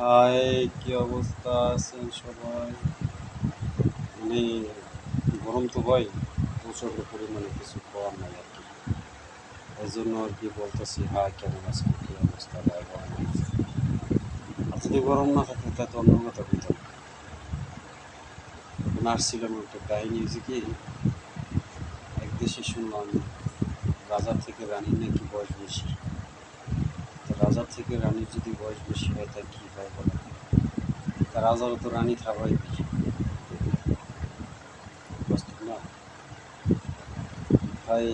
High কি অবস্থা আছেন সবাই? মানে গরম তো ভাই প্রচণ্ড পরিমাণে কিছু খাওয়ার নাই আর কি। এই জন্য আর কি বলতেছি হাই কেমন আছেন? কি অবস্থা? ভাই গরম আর যদি গরম না থাকতো তা তো অন্য কথা বলতাম এখন আসছিলাম একটা কাহিনী হয়েছে কি, এক দেশে শুনলাম রাজার থেকে রানীর নাকি বয়স বেশি। তো রাজার থেকে রানীর যদি বয়স বেশি হয়, তার কী হয় বলে? তা রাজারও তো রানী খাওয়াই বেশি না তাই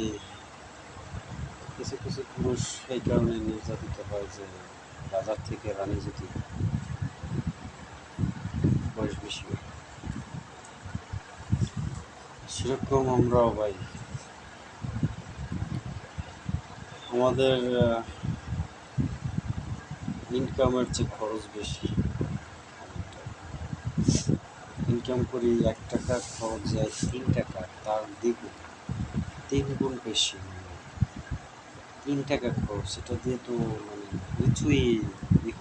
কিছু কিছু পুরুষ এই কারণে নির্যাতিত হয় যে রাজার থেকে রানী যদি বয়স বেশি হয়। সেরকম আমরাও ভাই। আমাদের ইনকামের চেয়ে খরচ বেশি ইনকাম করি এক টাকা খরচ যায় তিন টাকা তার দ্বিগুণ তিন গুণ বেশি মানে তিন টাকা খরচ সেটা দিয়ে তো মানে কিছুই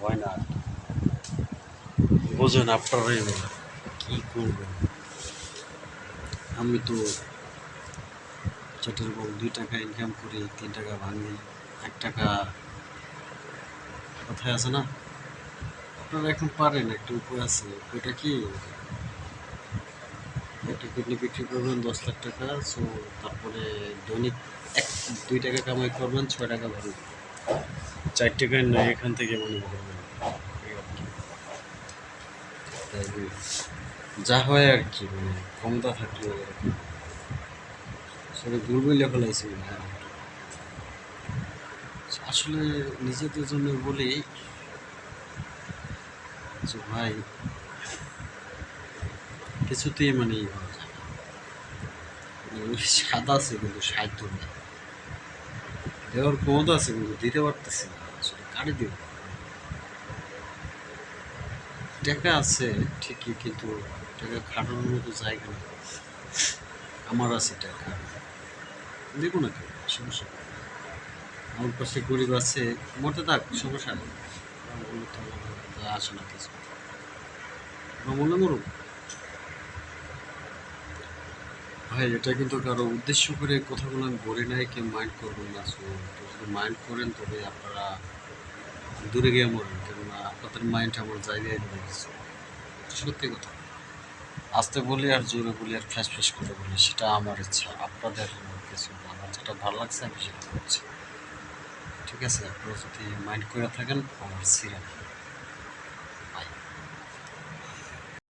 হয় না আর কি। বোঝেন আপনারাই কী করবেন? আমি তো যেরকম দুই টাকা ইনকাম করি তিন টাকা ভাঙি এক টাকা কথায় আছে না? আপনারা এখন পারেন একটা উপায় আছে। ওইটা কি? একটা কিডনি বিক্রি করবেন দশ লাখ টাকা সো তারপরে দৈনিক এক দুই টাকা কামাই করবেন ছয় টাকা ভরবেন চার টাকায় নয় এখান থেকে মনে করবেন। আর। যা হয় আর কি মানে ক্ষমতা থাকলে। সেটা দুর্বল ফেলাইছে। মনে হয়। আমার। আসলে নিজেদের জন্য বলি যে ভাই, কিছুতেই মানে ই না। মানে স্বাদ আছে কিন্তু সাহায্য নেই দেওয়ার ক্ষমতা আছে কিন্তু দিতে পারতেছি না, আসলে কারে দিব টাকা আছে ঠিকই কিন্তু টাকা খাটানোর মতো জায়গা নেই আমার আছে টাকা দেখো না কেউ সমস্যা। আমার পাশে গরিব আছে, মরতে থাক, সমস্যা আসে না কিছু। মনে মরুক। ভাই, এটা কিন্তু কারও উদ্দেশ্য করে কথাগুলো আমি বলি নাই, কেউ মাইন্ড করবেন না। সো যদি মাইন্ড করেন তবে আপনারা দূরে গিয়ে মরেন কেননা আপনাদের মাইন্ড আমার জায়গায় নিয়ে গেছে সত্যি কথা। আস্তে বলি আর জোরে বলি আর ফ্যাস ফ্যাস করে বলি, সেটা আমার ইচ্ছা। আপনাদের কিছু। আমার যেটা ভালো লাগছে, আমি সেটা করছি। ঠিক আছে আপনারা যদি মাইন্ড করে থাকেন আমার সিরাপ